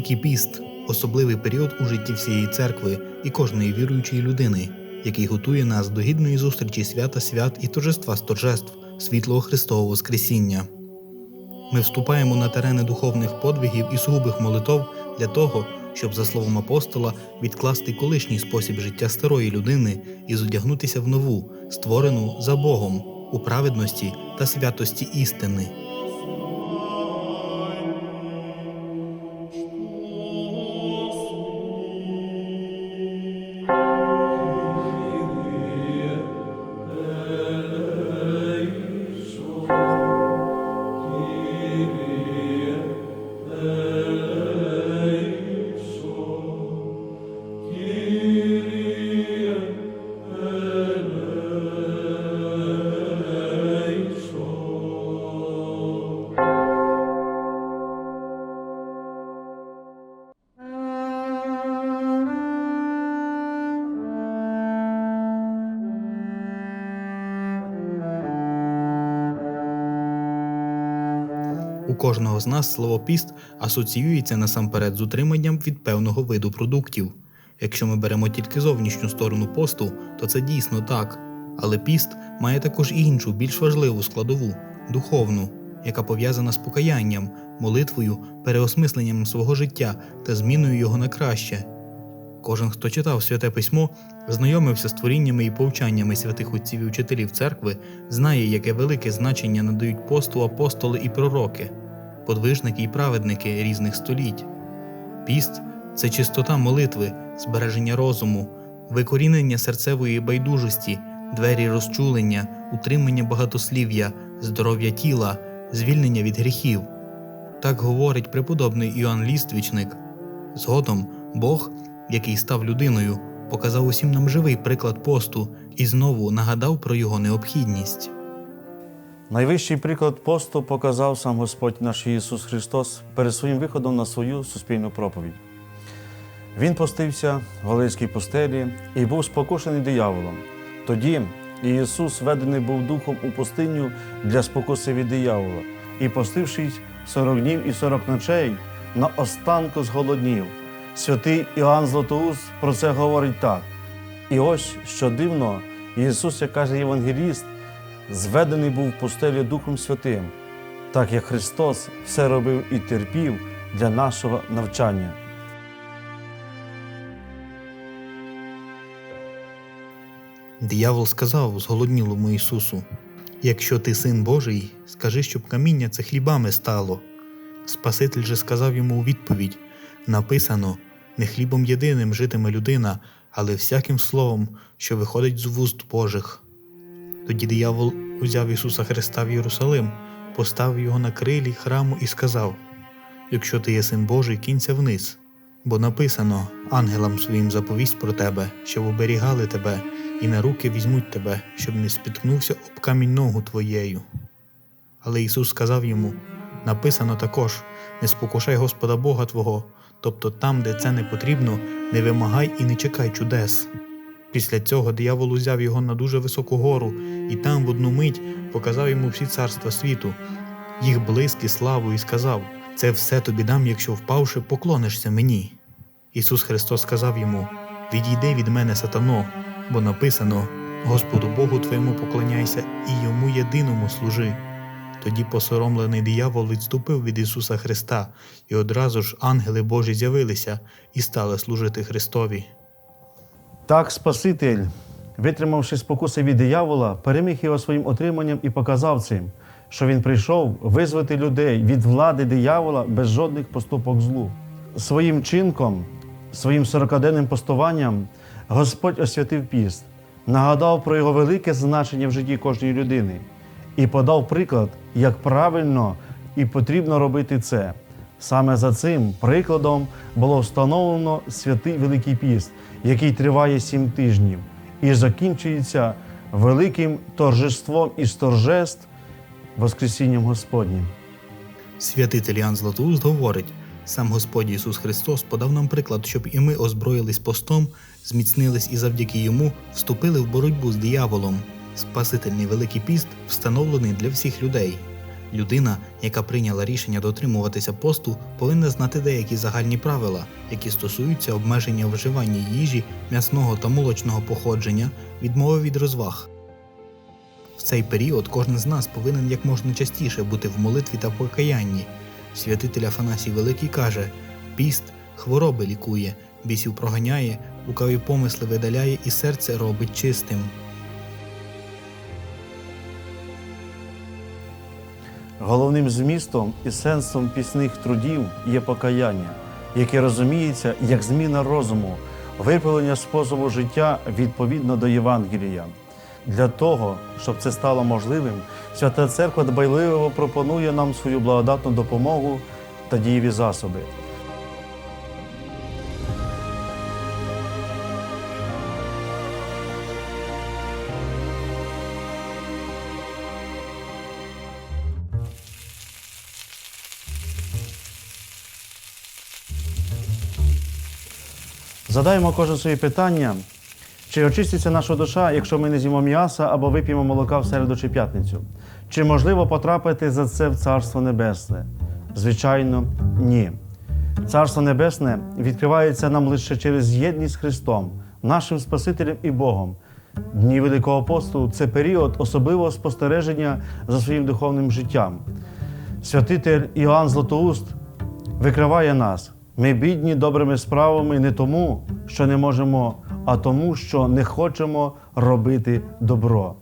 Великий піст особливий період у житті всієї церкви і кожної віруючої людини, який готує нас до гідної зустрічі свята свят і торжества з торжеств світлого Христового Воскресіння. Ми вступаємо на терени духовних подвигів і сугубих молитов для того, щоб, за словом апостола, відкласти колишній спосіб життя старої людини і зодягнутися в нову, створену за Богом у праведності та святості істини. У кожного з нас слово піст асоціюється насамперед з утриманням від певного виду продуктів. Якщо ми беремо тільки зовнішню сторону посту, то це дійсно так. Але піст має також і іншу, більш важливу складову духовну, яка пов'язана з покаянням, молитвою, переосмисленням свого життя та зміною його на краще. Кожен, хто читав святе письмо, знайомився з творіннями і повчаннями святих отців і вчителів церкви, знає, яке велике значення надають посту апостоли і пророки, подвижники і праведники різних століть. Піст це чистота молитви, збереження розуму, викорінення серцевої байдужості, двері розчулення, утримання багатослів'я, здоров'я тіла, звільнення від гріхів. Так говорить преподобний Іоанн Ліствічник. Згодом Бог, який став людиною, показав усім нам живий приклад посту і знову нагадав про його необхідність. Найвищий приклад посту показав сам Господь наш Ісус Христос перед своїм виходом на свою суспільну проповідь. Він постився в Галилейській пустелі і був спокушений дияволом. Тоді Ісус ведений був духом у пустиню для спокуси від диявола, і, постившись 40 днів і 40 ночей, на останку зголоднів. Святий Іоанн Златоуст про це говорить так. І ось що дивно, Ісус, як каже Євангеліст, зведений був в пустелі Духом Святим, так як Христос все робив і терпів для нашого навчання. Диявол сказав зголоднілому Ісусу: Якщо ти син Божий, скажи, щоб каміння це хлібами стало. Спаситель же сказав йому у відповідь: Написано: не хлібом єдиним житиме людина, але всяким словом, що виходить з вуст Божих. Тоді диявол узяв Ісуса Христа в Єрусалим, поставив його на крилі храму і сказав: Якщо ти є син Божий, кінься вниз, бо написано ангелам своїм заповість про тебе, щоб оберігали тебе, і на руки візьмуть тебе, щоб не спіткнувся об камінь ногу твоєю. Але Ісус сказав йому: написано також: не спокушай Господа Бога Твого, тобто там, де це не потрібно, не вимагай і не чекай чудес. Після цього диявол узяв його на дуже високу гору і там в одну мить показав йому всі царства світу, їх блиск і славу, і сказав: Це все тобі дам, якщо впавши, поклонишся мені. Ісус Христос сказав йому: Відійди від мене, сатано, бо написано: Господу Богу твоєму поклоняйся і йому єдиному служи. Тоді посоромлений диявол відступив від Ісуса Христа, і одразу ж ангели Божі з'явилися і стали служити Христові. Так Спаситель, витримавши спокуси від диявола, переміг його своїм отриманням і показав цим, що він прийшов визвати людей від влади диявола без жодних поступок злу. Своїм чинком, своїм сорокаденним постуванням Господь освятив піст, нагадав про його велике значення в житті кожної людини і подав приклад, як правильно і потрібно робити це. Саме за цим прикладом було встановлено святий Великий Піст, який триває сім тижнів і закінчується великим торжеством із торжеств Воскресінням Господнім. Святитель Іоанн Златоуст говорить: сам Господь Ісус Христос подав нам приклад, щоб і ми озброїлись постом, зміцнились і завдяки йому вступили в боротьбу з дияволом. Спасительний Великий піст встановлений для всіх людей. Людина, яка прийняла рішення дотримуватися посту, повинна знати деякі загальні правила, які стосуються обмеження вживання їжі, м'ясного та молочного походження, відмови від розваг. В цей період кожен з нас повинен як можна частіше бути в молитві та покаянні. Святитель Афанасій Великий каже: піст хвороби лікує, бісів проганяє, лукаві помисли видаляє і серце робить чистим. Головним змістом і сенсом пісних трудів є покаяння, яке розуміється як зміна розуму, виправлення способу життя відповідно до Євангелія. Для того, щоб це стало можливим, Свята Церква дбайливо пропонує нам свою благодатну допомогу та дієві засоби. Задаємо кожен собі питання, чи очиститься наша душа, якщо ми не з'їмо м'яса або вип'ємо молока в середу чи п'ятницю? Чи можливо потрапити за це в Царство Небесне? Звичайно, ні. Царство Небесне відкривається нам лише через єдність з Христом, нашим Спасителем і Богом. Дні Великого посту це період особливого спостереження за своїм духовним життям. Святитель Іоанн Златоуст викриває нас. Ми бідні добрими справами не тому, що не можемо, а тому, що не хочемо робити добро.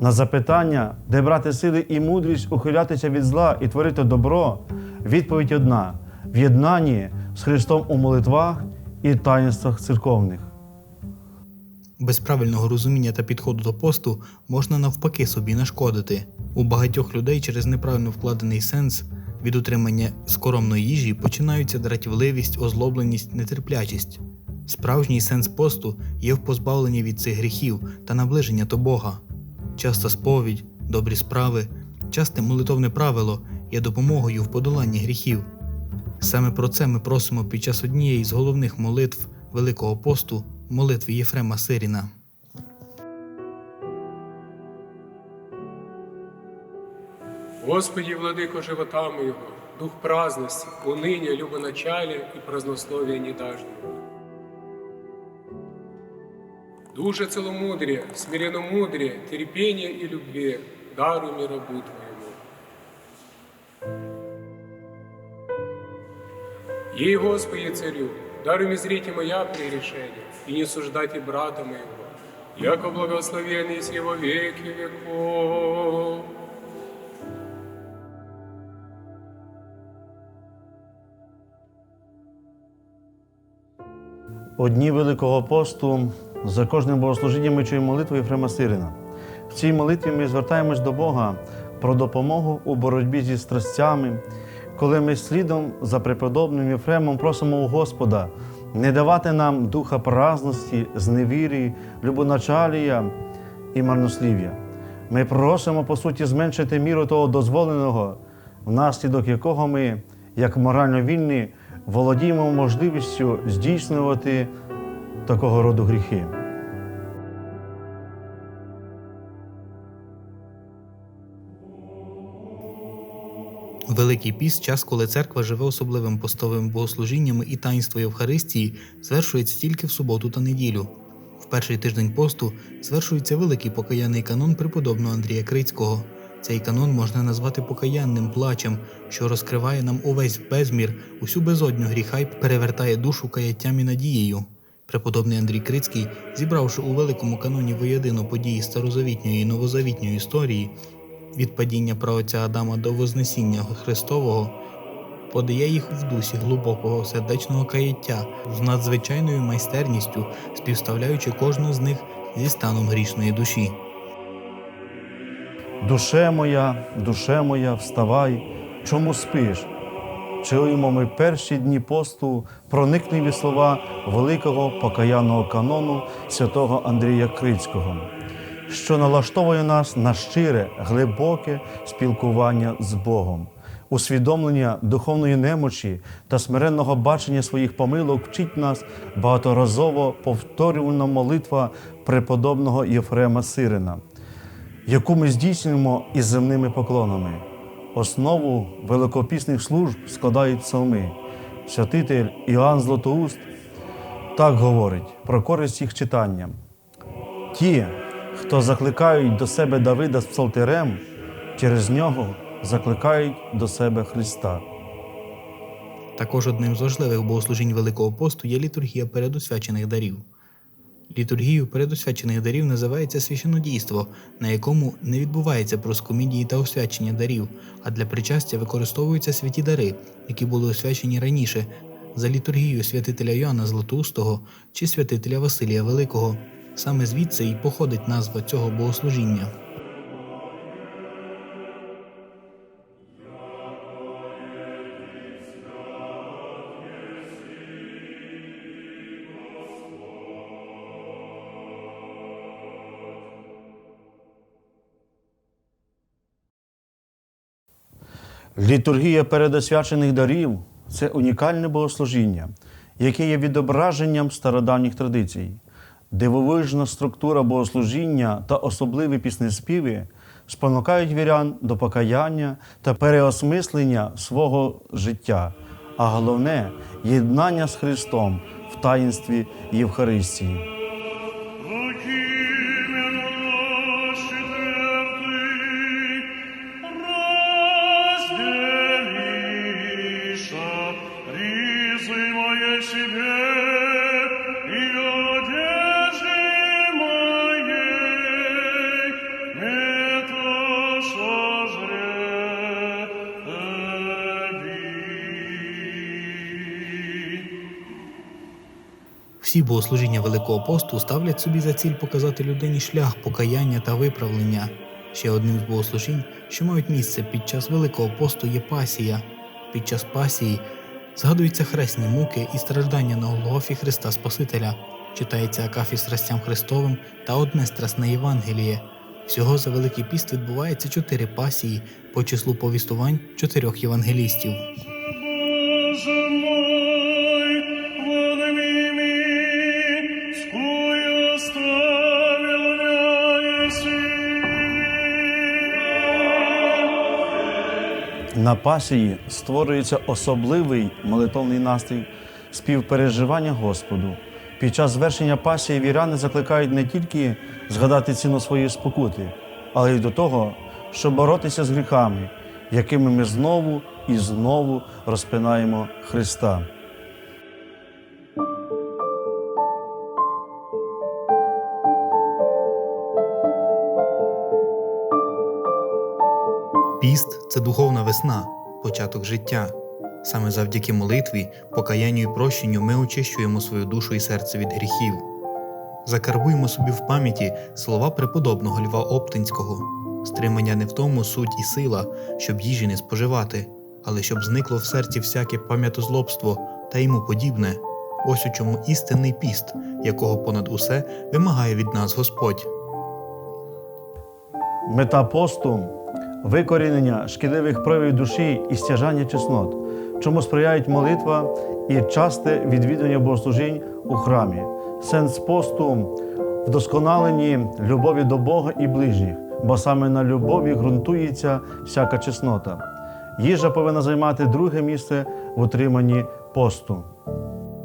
На запитання, де брати сили і мудрість ухилятися від зла і творити добро, відповідь одна: в єднанні з Христом у молитвах і таїнствах церковних. Без правильного розуміння та підходу до посту можна навпаки собі нашкодити. У багатьох людей через неправильно вкладений сенс від утримання скоромної їжі починаються дратівливість, озлобленість, нетерплячість. Справжній сенс посту є в позбавленні від цих гріхів та наближення до Бога. Часта сповідь, добрі справи, часте молитовне правило є допомогою в подоланні гріхів. Саме про це ми просимо під час однієї з головних молитв Великого посту молитви Єфрема Сиріна. Господи, владико живота моего, дух праздности, уныния, любоначалия и празднословия недажного. Душа целомудрия, смиренномудрия, терпения и любви, даруй мне рабу Твоему. Ей, Господи, царю, даруй мне зрите моя прегрешения и не суждать брата моего, яко благословенный с его веки веков. У дні Великого посту за кожним богослужінням ми чуємо молитву Єфрема Сирина. В цій молитві ми звертаємось до Бога про допомогу у боротьбі зі страстями, коли ми слідом за преподобним Єфремом просимо у Господа не давати нам духа праздності, зневірі, любоначалія і марнослів'я. Ми просимо, по суті, зменшити міру того дозволеного, внаслідок якого ми, як морально вільні, володіємо можливістю здійснювати такого роду гріхи. Великий піст час, коли церква живе особливим постовим богослужіннями і таїнство Євхаристії, звершується тільки в суботу та неділю. В перший тиждень посту звершується великий покаянний канон преподобного Андрія Крицького. Цей канон можна назвати покаянним плачем, що розкриває нам увесь безмір, усю безодню гріха й перевертає душу каяттям і надією. Преподобний Андрій Крицький, зібравши у великому каноні воєдино події старозавітньої і новозавітньої історії, від падіння праотця Адама до Вознесіння Христового, подає їх в дусі глибокого сердечного каяття з надзвичайною майстерністю, співставляючи кожну з них зі станом грішної душі. Душе моя, душе моя, вставай, чому спиш? Чуємо ми перші дні посту проникливі слова великого покаянного канону святого Андрія Крицького, що налаштовує нас на щире, глибоке спілкування з Богом. Усвідомлення духовної немочі та смиренного бачення своїх помилок вчить нас багаторазово повторювана молитва преподобного Єфрема Сирина яку ми здійснюємо із земними поклонами. Основу великопісних служб складають псалми. Святитель Іоанн Златоуст так говорить про користь їх читання. Ті, хто закликають до себе Давида з псалтирем, через нього закликають до себе Христа. Також одним з важливих богослужінь Великого посту є літургія передосвячених дарів. Літургію передосвячених дарів називається священодійство, на якому не відбувається проскомідії та освячення дарів, а для причастя використовуються святі дари, які були освячені раніше за літургією святителя Йоанна Златоустого чи святителя Василія Великого. Саме звідси і походить назва цього богослужіння. Літургія передосвячених дарів це унікальне богослужіння, яке є відображенням стародавніх традицій. Дивовижна структура богослужіння та особливі піснеспіви спонукають вірян до покаяння та переосмислення свого життя, а головне єднання з Христом в таїнстві Євхаристії. Всі богослужіння Великого посту ставлять собі за ціль показати людині шлях покаяння та виправлення. Ще одним з богослужінь, що мають місце під час Великого посту, є пасія. Під час пасії згадуються хресні муки і страждання на Голгофі Христа Спасителя, читається Акафі страстям Христовим та одне страсне Євангеліє. Всього за Великий піст відбувається чотири пасії по числу повістувань чотирьох євангелістів. На пасії створюється особливий молитовний настрій співпереживання Господу. Під час звершення пасії віряни закликають не тільки згадати ціну своєї спокути, але й до того, щоб боротися з гріхами, якими ми знову і знову розпинаємо Христа. Весна, початок життя. Саме завдяки молитві, покаянню і прощенню ми очищуємо свою душу і серце від гріхів. Закарбуємо собі в пам'яті слова преподобного Льва Оптинського стримання не в тому суть і сила, щоб їжі не споживати, але щоб зникло в серці всяке пам'ятозлобство та йому подібне. Ось у чому істинний піст, якого понад усе вимагає від нас Господь. Мета посту викорінення шкідливих проявів душі і стяжання чеснот, чому сприяють молитва і часте відвідування богослужінь у храмі. Сенс посту вдосконаленні любові до Бога і ближніх, бо саме на любові ґрунтується всяка чеснота. Їжа повинна займати друге місце в утриманні посту.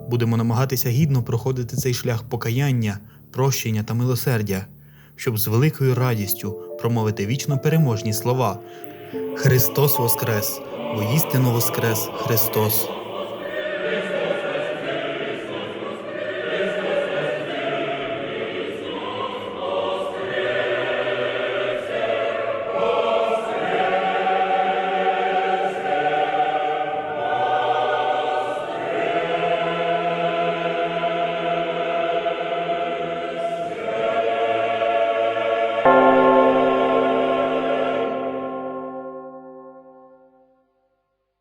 Будемо намагатися гідно проходити цей шлях покаяння, прощення та милосердя, щоб з великою радістю промовити вічно переможні слова Христос Воскрес, воістину Воскрес Христос!